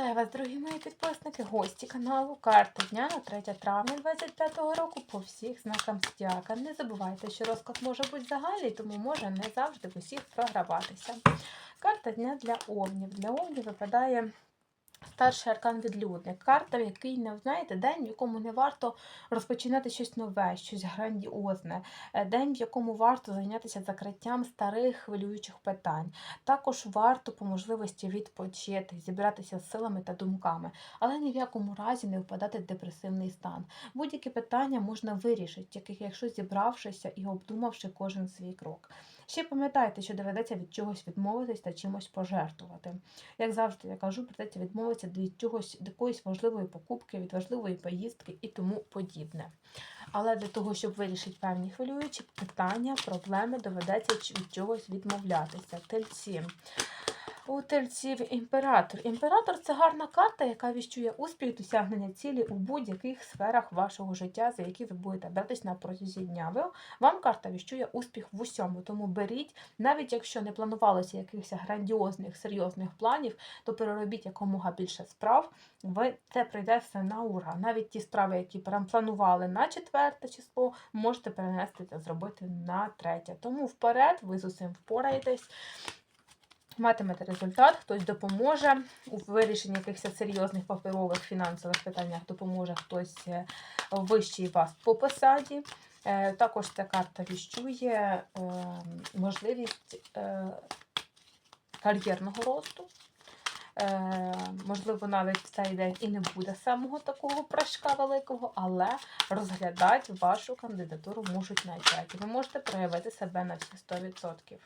Вітаю вас, дорогі мої підписники, гості каналу. Карта дня на 3 травня 2025 року по всіх знакам Стіака. Не забувайте, що розклад може бути загальний, тому може не завжди в усіх програватися. Карта дня для овнів. Для овнів випадає старший аркан відлюдник. Карта, в який не знаєте, день, в якому не варто розпочинати щось нове, щось грандіозне, Е, день, в якому варто зайнятися закриттям старих хвилюючих питань. Також варто по можливості відпочити, зібратися з силами та думками, але ні в якому разі не впадати в депресивний стан. Будь-які питання можна вирішити, якщо зібравшися і обдумавши кожен свій крок. Ще пам'ятайте, що доведеться від чогось відмовитись та чимось пожертвувати. Як завжди я кажу, придеться відмовитися від чогось від якоїсь важливої покупки, від важливої поїздки і тому подібне. Але для того, щоб вирішити певні хвилюючі питання, проблеми, доведеться від чогось відмовлятися. Тельці. У імператор. Імператор це гарна карта, яка віщує успіх досягнення цілі у будь-яких сферах вашого життя, за які ви будете братись на протязі дня. Ви, вам карта віщує успіх в усьому, тому беріть, навіть якщо не планувалося якихось грандіозних, серйозних планів, то переробіть якомога більше справ. Ви це прийде все на ура. Навіть ті справи, які планували на четверте число, можете перенести та зробити на третє. Тому вперед, ви з усім впораєтесь матимете результат, хтось допоможе у вирішенні якихось серйозних паперових фінансових питаннях, допоможе хтось е, вищий вас по посаді. Е, Також ця карта віщує е, можливість кар'єрного росту. Можливо, навіть в цей день і не буде самого такого прыжка великого, але розглядати вашу кандидатуру можуть начати. Ви можете проявити себе на всі 100%.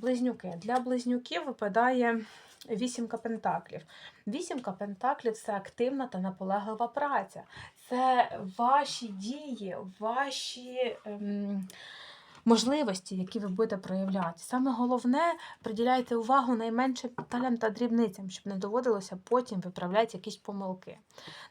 Близнюки. Для близнюків випадає вісімка пентаклів. Вісімка пентаклів це активна та наполеглива праця. Це ваші дії, ваші ем, можливості, які ви будете проявляти. Саме головне, приділяйте увагу найменшим деталям та дрібницям, щоб не доводилося потім виправляти якісь помилки.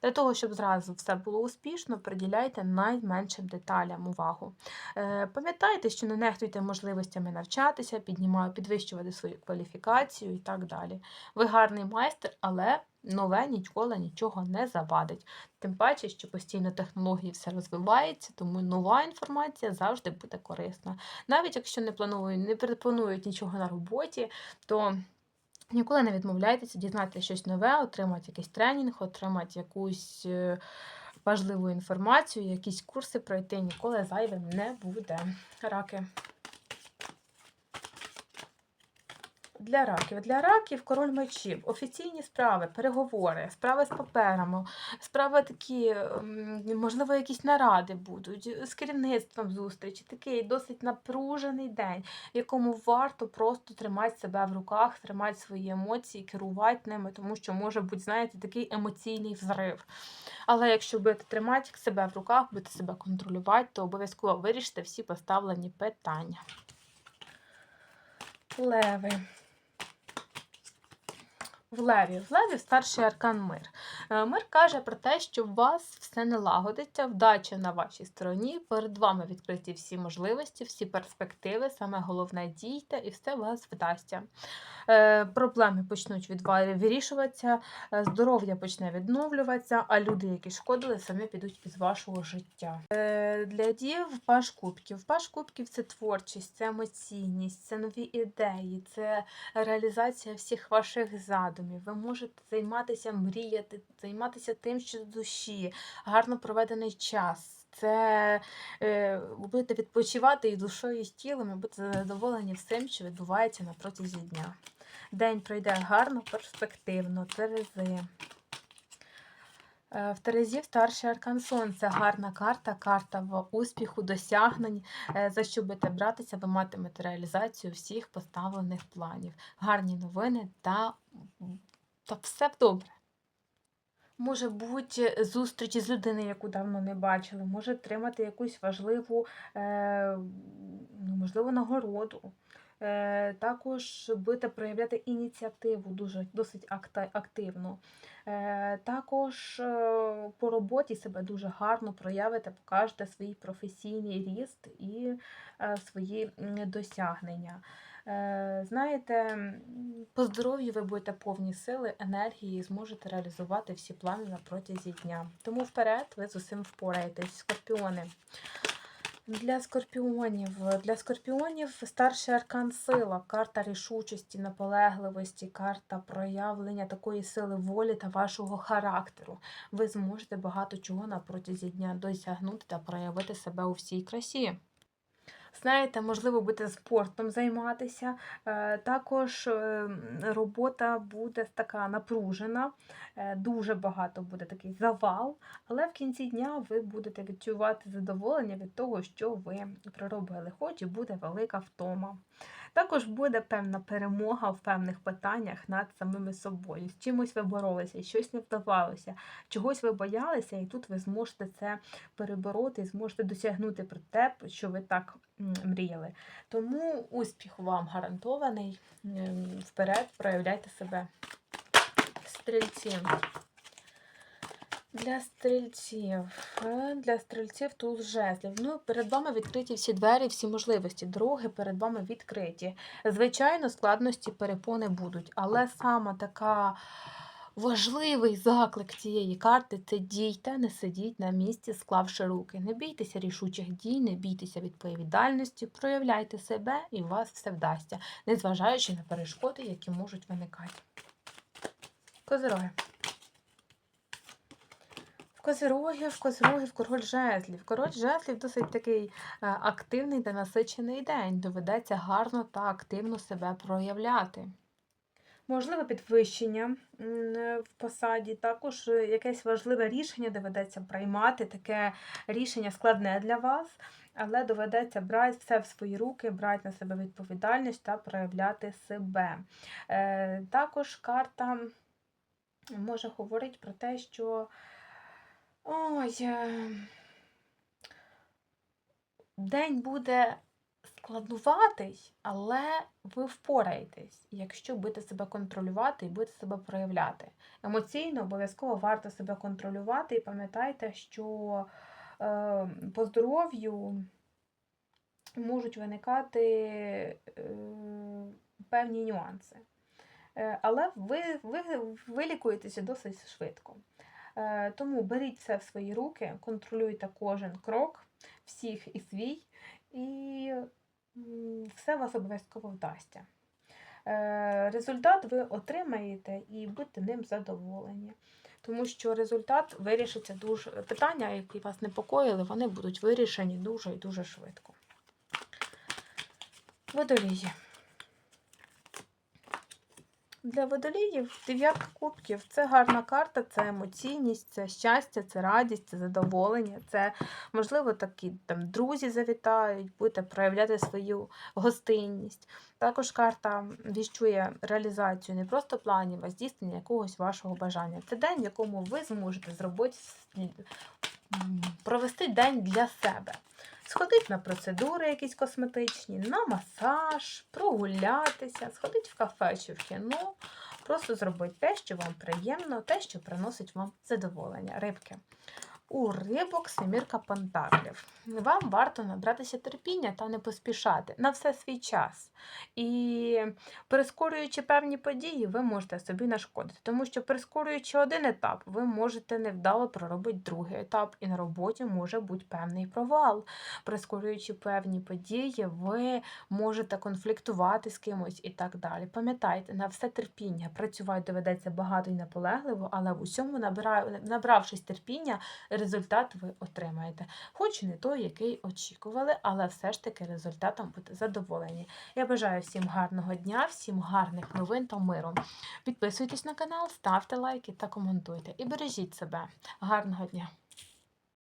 Для того, щоб зразу все було успішно, приділяйте найменшим деталям увагу. Е, Пам'ятайте, що не нехтуйте можливостями навчатися, піднімаю, підвищувати свою кваліфікацію і так далі. Ви гарний майстер, але нове ніколи нічого не завадить. Тим паче, що постійно технології все розвивається, тому нова інформація завжди буде корисна. Навіть якщо не планують, не пропонують нічого на роботі, то ніколи не відмовляйтеся дізнатися щось нове, отримати якийсь тренінг, отримати якусь. е, Важливу інформацію, якісь курси пройти ніколи зайвим не буде. Раки. Для раків. Для раків король мечів, офіційні справи, переговори, справи з паперами, справи такі, можливо, якісь наради будуть, з керівництвом зустрічі. Такий досить напружений день, в якому варто просто тримати себе в руках, тримати свої емоції, керувати ними, тому що може бути, знаєте, такий емоційний взрив. Але якщо будете тримати себе в руках, будете себе контролювати, то обов'язково вирішите всі поставлені питання. Леви. В Леві. В Леві старший аркан мир. Е, Мир каже про те, що у вас все налагодиться, вдача на вашій стороні, перед вами відкриті всі можливості, всі перспективи, саме головне дійте, і все у вас вдасться. Е, Проблеми почнуть від вас вирішуватися, е, здоров'я почне відновлюватися, а люди, які шкодили, самі підуть із вашого життя. Для дів паш кубків. Паш кубків це творчість, це емоційність, це нові ідеї, це реалізація всіх ваших задумів. Ви можете займатися, мріяти, займатися тим, що з душі, гарно проведений час. Це е, будете відпочивати і душою, і з тілом, і будете задоволені всім, що відбувається на протязі дня. День пройде гарно, перспективно, Терези. Е, В Терезі старший аркан Сонце. Гарна карта, карта успіху, досягнень. Е, За що будете братися, ви матимете реалізацію всіх поставлених планів. Гарні новини та, та все добре. Може бути зустріч з людиною, яку давно не бачили, може отримати якусь важливу, е, ну, можливо, нагороду. Е, також будете проявляти ініціативу дуже досить активно. Е, також е, по роботі себе дуже гарно проявите, покажете свій професійний ріст і е, свої досягнення. Е, Знаєте, по здоров'ю ви будете повні сили, енергії і зможете реалізувати всі плани на протязі дня. Тому вперед ви з усім впораєтесь. Скорпіони. Для скорпіонів. Для скорпіонів старший аркан сила, карта рішучості, наполегливості, карта проявлення такої сили волі та вашого характеру. Ви зможете багато чого на протязі дня досягнути та проявити себе у всій красі. Знаєте, можливо, будете спортом займатися. Е, Також е, робота буде така напружена, е, дуже багато буде такий завал, але в кінці дня ви будете відчувати задоволення від того, що ви проробили, хоч і буде велика втома. Також буде певна перемога в певних питаннях над самими собою. З чимось ви боролися, щось не вдавалося, чогось ви боялися, і тут ви зможете це перебороти зможете досягнути про те, що ви так мріяли. Тому успіх вам гарантований. Ем, Вперед, проявляйте себе. Стрільці. Для стрільців. Е, Для стрільців туз жезлів. Ну, перед вами відкриті всі двері, всі можливості. Дороги перед вами відкриті. Звичайно, складності перепони будуть, але саме така важливий заклик цієї карти це дійте, не сидіть на місці, склавши руки. Не бійтеся рішучих дій, не бійтеся відповідальності, проявляйте себе і у вас все вдасться, незважаючи на перешкоди, які можуть виникати. Козироги. В Козирогів, Козирогів, король жезлів. Король жезлів досить такий е, активний та насичений день. Доведеться гарно та активно себе проявляти. Можливе підвищення е, в посаді, також е, якесь важливе рішення доведеться приймати. Таке рішення складне для вас, але доведеться брати все в свої руки, брати на себе відповідальність та проявляти себе. Також карта може говорити про те, що Ой, е, день буде складнуватий, але ви впораєтесь, якщо будете себе контролювати і будете себе проявляти. Емоційно обов'язково варто себе контролювати і пам'ятайте, що е, по здоров'ю можуть виникати е, певні нюанси. Е, Але ви, ви вилікуєтеся досить швидко. Е, Тому беріть все в свої руки, контролюйте кожен крок, всіх і свій, і все вас обов'язково вдасться. Е, Результат ви отримаєте і будьте ним задоволені. Тому що результат вирішиться дуже питання, які вас непокоїли, вони будуть вирішені дуже і дуже швидко. Водолії. Для водоліїв дев'ятка кубків це гарна карта, це емоційність, це щастя, це радість, це задоволення, це, можливо, такі там друзі завітають, будете проявляти свою гостинність. Також карта віщує реалізацію не просто планів, а здійснення якогось вашого бажання. Це день, в якому ви зможете зробити провести день для себе. Сходить на процедури якісь косметичні, на масаж, прогулятися, сходить в кафе чи в кіно. Просто зробить те, що вам приємно, те, що приносить вам задоволення. Рибки. У рибок семірка пентаклів. Вам варто набратися терпіння та не поспішати на все свій час. І прискорюючи певні події, ви можете собі нашкодити. Тому що прискорюючи один етап, ви можете невдало проробити другий етап, і на роботі може бути певний провал. Прискорюючи певні події, ви можете конфліктувати з кимось і так далі. Пам'ятайте, на все терпіння працювати доведеться багато і наполегливо, але в усьому набравшись терпіння, результат ви отримаєте. Хоч не той, який очікували, але все ж таки результатом будете задоволені. Я бажаю всім гарного дня, всім гарних новин та миру. Підписуйтесь на канал, ставте лайки та коментуйте. І бережіть себе. Гарного дня!